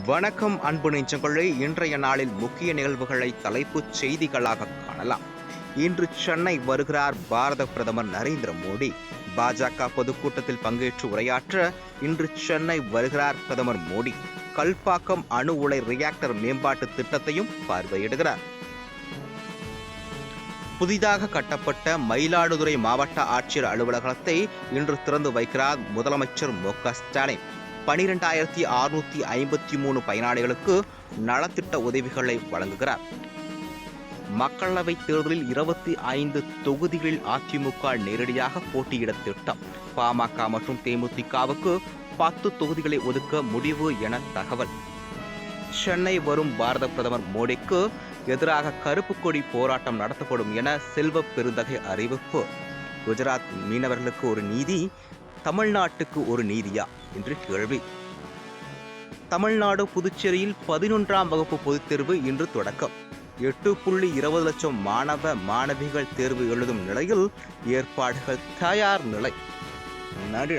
வணக்கம் அன்பு நெஞ்சங்களை. இன்றைய நாளில் முக்கிய நிகழ்வுகளை தலைப்புச் செய்திகளாக காணலாம். இன்று சென்னை வருகிறார் பாரத பிரதமர் நரேந்திர மோடி. பாஜக பொதுக்கூட்டத்தில் பங்கேற்று உரையாற்ற இன்று சென்னை வருகிறார் பிரதமர் மோடி. கல்பாக்கம் அணு உலை ரியாக்டர் மேம்பாட்டு திட்டத்தையும் பார்வையிடுகிறார். புதிதாக கட்டப்பட்ட மயிலாடுதுறை மாவட்ட ஆட்சியர் அலுவலகத்தை இன்று திறந்து வைக்கிறார் முதலமைச்சர் மு க ஸ்டாலின். பனிரெண்டாயிரத்தி அறுநூத்தி ஐம்பத்தி மூணு பயனாளிகளுக்கு நலத்திட்ட உதவிகளை வழங்குகிறார். மக்களவைத் தேர்தலில் இருபத்தி ஐந்து தொகுதிகளில் அதிமுக நேரடியாக போட்டியிட திட்டம். பாமக மற்றும் தேமுதிகவுக்கு பத்து தொகுதிகளை ஒதுக்க முடிவு என தகவல். சென்னை வரும் பாரத பிரதமர் மோடிக்கு எதிராக கருப்பு கொடி போராட்டம் நடத்தப்படும் என செல்வ பெருந்தகை அறிவிப்பு. குஜராத் மீனவர்களுக்கு ஒரு நீதி தமிழ்நாட்டுக்கு ஒரு நீதியா? என்று கேள்வி. தமிழ்நாடு புதுச்சேரியில் பதினொன்றாம் வகுப்பு பொதுத் தேர்வு இன்று தொடக்கம். எட்டு புள்ளி இருபது லட்சம் மாணவ மாணவிகள் தேர்வு எழுதும் நிலையில் ஏற்பாடுகள் தயார் நிலை. நன்றி